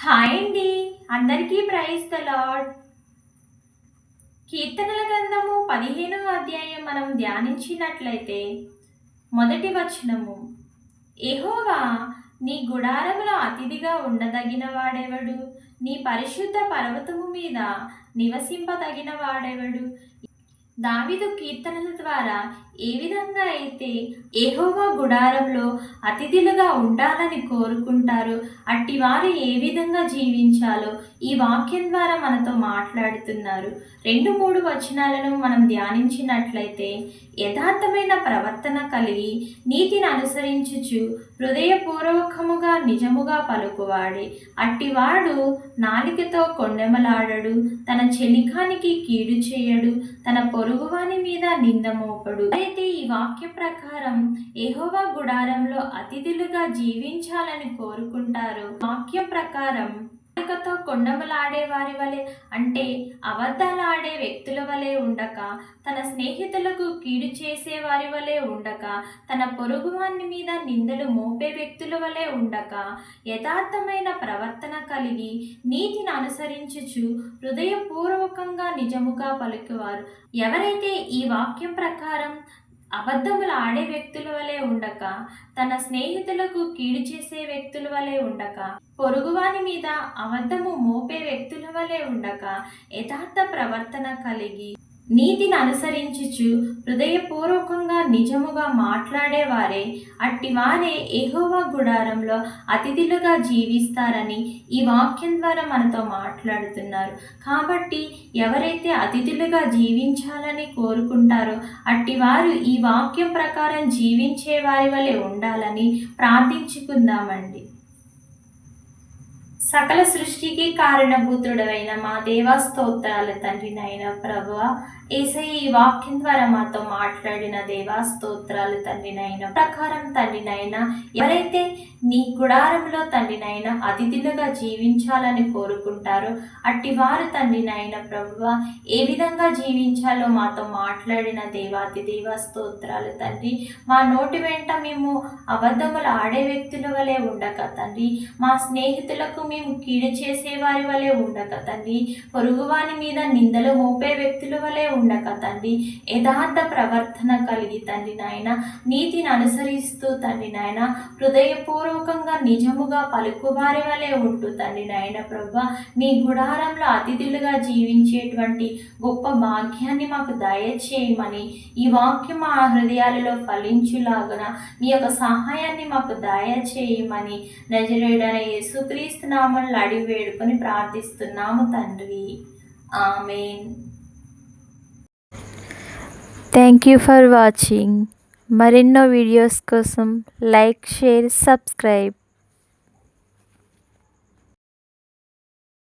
Hi అండి. అందరికీ praise the lord కీర్తనల గ్రంథము పదిహేనవ అధ్యాయం మనం ధ్యానించినట్లయితే మొదటి వచనము ఎహోవా నీ గుడారంలో అతిథిగా ఉండదగిన వాడెవడు నీ పరిశుద్ధ పర్వతము మీద నివసింపదగిన వాడెవడు దావిదు కీర్తనల ద్వారా ఏ విధంగా అయితే ఏహోవా గుడారంలో అతిథులుగా ఉండాలని కోరుకుంటారు అట్టి వారు ఏ విధంగా జీవించాలో ఈ వాక్యం ద్వారా మనతో మాట్లాడుతున్నారు. రెండు మూడు వచనాలను మనం ధ్యానించినట్లయితే యథార్థమైన ప్రవర్తన కలిగి నీతిని అనుసరించుచు హృదయపూర్వకం నిజముగా పలుకువాడే. అట్టివాడు నాలికతో కొండెమలాడడు. తన చెలికానికి కీడు చేయడు. తన పొరుగువాని మీద నిందమోపడు అయితే ఈ వాక్య ప్రకారం ఏహోవా గుడారంలో అతిథులుగా జీవించాలని కోరుకుంటారు. వాక్యం ప్రకారం నాగరికతో కొండములాడే వారి వలె అంటే అబద్ధాలాడే వ్యక్తుల వలె ఉండక తన స్నేహితులకు కీడు చేసే వారి వలె ఉండక తన పొరుగువాని మీద నిందలు మోపే వ్యక్తుల వలె ఉండక. యథార్థమైన ప్రవర్తన కలిగి నీతిని అనుసరించుచు హృదయపూర్వకంగా నిజముగా పలుకువారు. ఎవరైతే ఈ వాక్యం ప్రకారం అబద్ధములు ఆడే వ్యక్తుల వలె ఉండక తన స్నేహితులకు కీడు చేసే వ్యక్తుల వలె ఉండక పొరుగువాని మీద అబద్ధము మోపే వ్యక్తుల వలె ఉండక యథార్థ ప్రవర్తన కలిగి నీతిని అనుసరించుచు హృదయపూర్వకంగా నిజముగా మాట్లాడేవారే. అట్టి వారే ఏహోవా గుడారంలో అతిథులుగా జీవిస్తారని ఈ వాక్యం ద్వారా మనతో మాట్లాడుతున్నారు. కాబట్టి ఎవరైతే అతిథులుగా జీవించాలని కోరుకుంటారో అట్టి వారు ఈ వాక్యం ప్రకారం జీవించే వారి వలె ఉండాలని ప్రార్థించుకుందామండి. సకల సృష్టికి కారణభూతుడవైన మా దేవా స్తోత్రాల తండ్రి నాయన ప్రభువ ఏసై ఈ వాక్యం ద్వారా మాతో మాట్లాడిన దేవా స్తోత్రాలు నాయన ప్రకారం తండ్రినైనా ఎవరైతే నీ గుడారంలో తండ్రినైనా అతిథులుగా జీవించాలని కోరుకుంటారో అట్టి వారు తండ్రినైనా ప్రభువ ఏ విధంగా జీవించాలో మాతో మాట్లాడిన దేవాతి దేవా స్తోత్రాలు తండ్రి. మా నోటి వెంట మేము అబద్ధములు ఆడే వ్యక్తుల వలె ఉండక తండ్రి. మా స్నేహితులకు మేము కీడు చేసే వారి వలె ఉండక తండ్రి. పొరుగువాని మీద నిందలు మోపే వ్యక్తుల వలె ఉండక తండ్రి. యథార్థ ప్రవర్తన కలిగి తండ్రి నాయన. నీతిని అనుసరిస్తూ తండ్రి నాయన. హృదయపూర్వకంగా నిజముగా పలుకువారి వలె ఉంటూ తండ్రి నాయన ప్రభ. మీ గుడారంలో అతిథులుగా జీవించేటువంటి గొప్ప భాగ్యాన్ని మాకు దయచేయమని. ఈ వాక్యం మా హృదయాలలో ఫలించులాగున. మీ యొక్క సహాయాన్ని మాకు దయచేయమని. నజరేడన యేసుక్రీస్తు నామములు అడిగి వేడుకొని ప్రార్థిస్తున్నాము తండ్రి. Amen. Thank you for watching మరెన్నో వీడియోస్ కోసం లైక్ షేర్ సబ్స్క్రైబ్